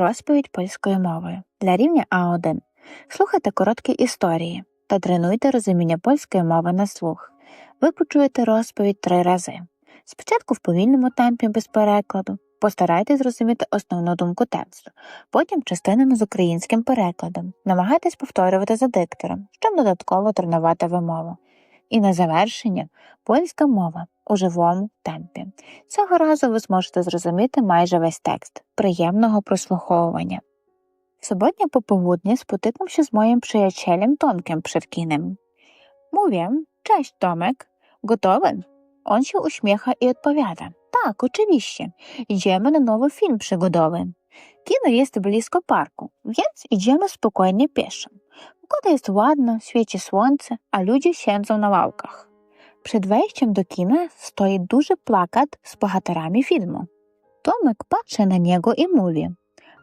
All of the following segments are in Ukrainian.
Розповідь польською мовою для рівня А1. Слухайте короткі історії та тренуйте розуміння польської мови на слух. Ви почуєте розповідь три рази. Спочатку в повільному темпі без перекладу. Постарайтесь зрозуміти основну думку тексту, потім частинами з українським перекладом. Намагайтесь повторювати за диктором, щоб додатково тренувати вимову. І на завершення польська мова у живому темпі. Цього разу ви зможете зрозуміти майже весь текст. Приємного прослуховування. Sobotnie popołudnie spotykam się z moim przyjacielem Tomkiem Przewkinem. Mówię, cześć Tomek, gotowy? On się uśmiecha i odpowiada, tak, oczywiście, idziemy na nowy film przygodowy. Kino jest blisko parku, więc idziemy spokojnie pieszo. Pogoda jest ładna, świeci słońce, a ludzie siedzą na ławkach. Przed wejściem do kina stoi duży plakat z bohaterami filmu. Tomek patrzy na niego i mówi,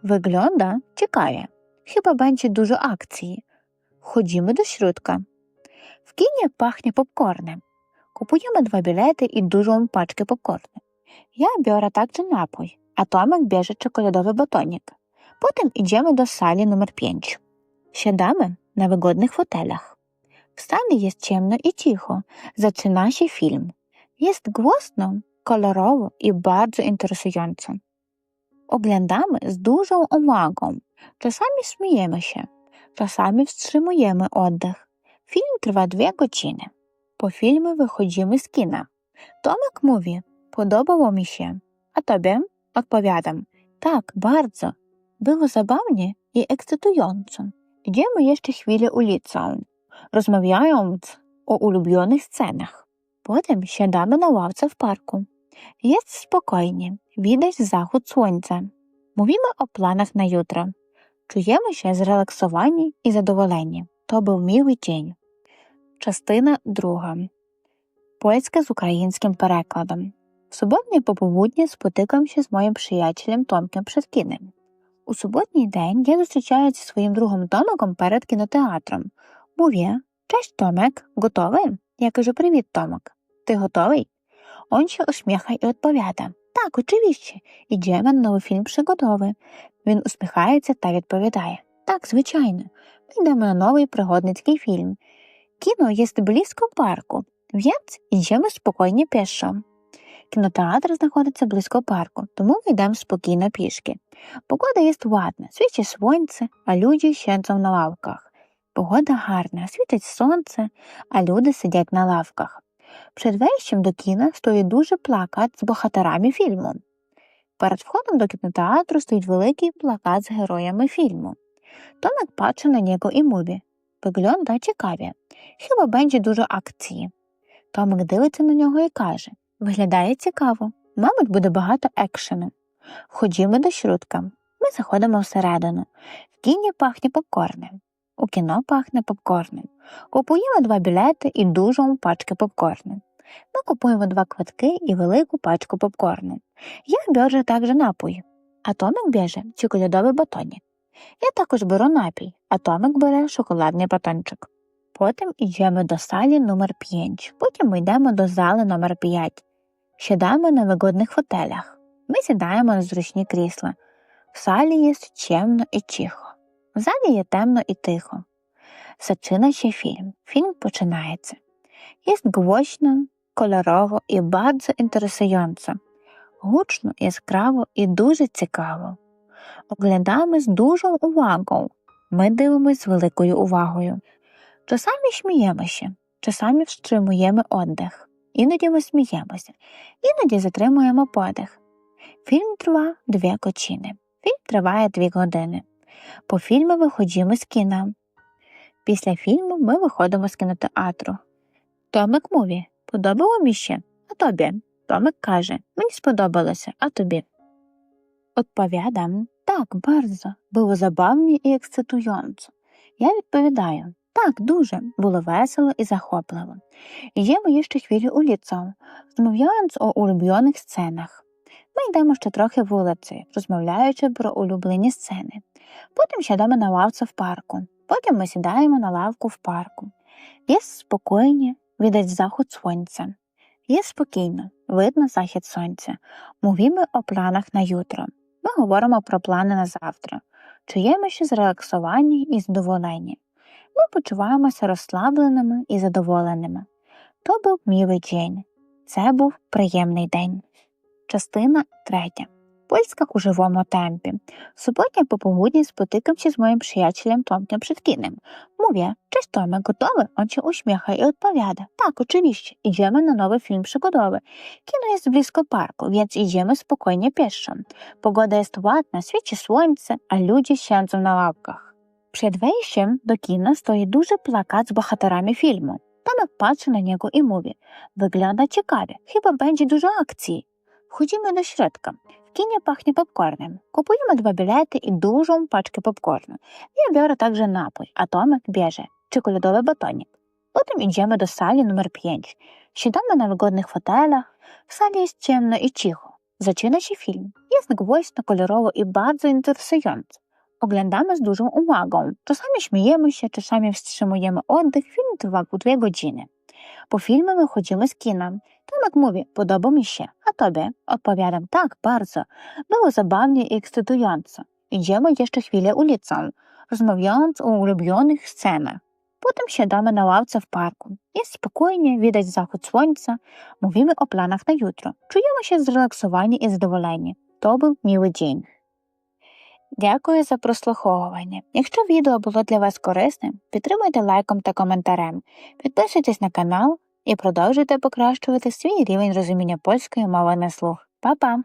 wygląda ciekawie, chyba będzie dużo akcji. Chodzimy do środka. W kinie pachnie popcornem. Kupujemy dwa bilety i dużą paczkę popcornu. Ja biorę także napój, a Tomek bierze czekoladowy batonik. Potem idziemy do sali numer 5. Siadamy na wygodnych fotelach. W sali jest ciemno i cicho. Zaczyna się film. Jest głośno, kolorowo i bardzo interesująco. Oglądamy z dużą uwagą. Czasami śmiejemy się, czasami wstrzymujemy oddech. Film trwa dwie godziny. Po filmie wychodzimy z kina. Tomek mówi, podobało mi się. A tobie? Odpowiadam, tak, bardzo. Było zabawnie i ekscytująco. Idziemy jeszcze chwilę ulicą, rozmawiając o ulubionych scenach. Potem siadamy na ławce w parku. Jest widać zachód słońca. Mówimy o planach na jutro. Czujemy się zrelaksowani i zadowoleni. To był miły dzień. Частина друга. Польська з українським перекладом. В суботнє пополудні спотикався з моїм приятелем Томком Шевкіним. У суботній день я зустрічаюся зі своїм другом Томиком перед кінотеатром. Mówię, cześć Tomek, gotowy? Я кажу, привіт, Томик. Ти готовий? Он się uśmiecha i odpowiada. Так, oczywiście. Idziemy na nowy film przygodowy. Він усміхається та відповідає. Так, звичайно. Ми йдемо на новий пригодницький фільм. Кіно є близько парку, więc йдемо спокійно пішо. Кінотеатр знаходиться близько парку, тому ми йдемо спокійно пішки. Погода є ладна, свічить сонце, а люди siedzą на лавках. Погода гарна, світить сонце, а люди сидять на лавках. Wejściem do kina stoi duży plakat з bohaterami фільму. Перед входом до кінотеатру стоїть великий плакат з героями фільму. Томик patrzy на нього і mówi. Wygląda ciekawie. Chyba będzie dużo akcji. Томик дивиться на нього і каже Виглядає цікаво. Мабуть, буде багато екшену. Ходімо до środka. Ми заходимо всередину. В кіні пахне попкорном. У кіно пахне попкорном. Купуємо два білети і dużą пачки попкорну. Ми купуємо два квитки і велику пачку попкорну. Я бержу також напій, а Томик б'є чоколядовий батонік. Я також беру напій, а Томик бере шоколадний батончик. Потім йдемо до салі номер 5 потім ми йдемо до зали номер 5 Сідаємо на вигодних фотелях. Ми сідаємо на зручні крісла. В салі є чемно і тихо. В залі є темно і тихо. Się film. Film починається. Jest głośno, kolorowo і bardzo interesująco. Гучно, яскраво і дуже цікаво. Оглядаємо з дуже увагою. Ми дивимося з великою увагою. Часами сміємося, часами встримуємо оддих. Іноді ми сміємося, іноді затримуємо подих. Фільм триває дві години. Фільм триває дві години. По фільму виходимо з кіна. Після фільму ми виходимо з кінотеатру. Томик мові, подобало мені ще? А тобі? Томик каже, мені сподобалося, а тобі? Odpowiadam, так, bardzo. Було забавні і ексцитуjąco. Я відповідаю, так, дуже. Було весело і захопливо. Йдемо є ще хвилю улицą, розмовляючи о улюблених сценах. Ми йдемо ще трохи вулицею, розмовляючи про улюблені сцени. Потім сідаємо на лавці в парку. Потім ми сідаємо на лавку в парку. Є спокійні, видать захід сонця. Є спокійно, видно захід сонця. Mówimy o planach na jutro. Ми говоримо про плани на завтра, чуємося зрелаксовані і задоволені. Ми почуваємося розслабленими і задоволеними. То був мілий день. Це був приємний день. Частина третя. Польська у живому темпі. Суботня po południu spotykam się z moim przyjacielem Tomkiem Przytkinem. Mówię, cześć Tomek, gotowy? On się uśmiecha i odpowiada, tak, oczywiście, idziemy na nowy film przygodowy. Kino jest blisko parku, więc idziemy spokojnie pieszo. Pogoda jest ładna, świeci słońce, a ludzie siedzą na ławkach. Przed wejściem do kina stoi duży plakat z bohaterami filmu. Tomek patrzy na niego i mówi, wygląda ciekawie, chyba będzie dużo akcji. Wchodzimy do środka. W kinie pachnie popcornem. Kupujemy dwa bilety i dużą paczkę popcornu. Ja biorę także napój, a Tomek bierze czekoladowy batonik. Potem idziemy do sali numer 5. Siadamy na wygodnych fotelach. W sali jest ciemno i cicho. Zaczyna się film. Jest głośno, kolorowo i bardzo interesująco. Oglądamy z dużą uwagą. Czasami śmiejemy się, czasami wstrzymujemy oddech. Film trwa po dwie godziny. Po filmie wychodzimy z kina. Tomek mówi, podoba mi się, a tobie? Odpowiadam, tak, bardzo. Było zabawnie i ekscytująco. Idziemy jeszcze chwilę ulicą, rozmawiając o ulubionych scenach. Potem siadamy na ławce w parku. Jest spokojnie, widać zachód słońca. Mówimy o planach na jutro. Czujemy się zrelaksowani і задоволені. То був милий день. Дякую за прослуховування. Якщо відео було для вас корисним, підтримуйте лайком та коментарем, підписуйтесь на канал і продовжуйте покращувати свій рівень розуміння польської мови на слух. Па-па!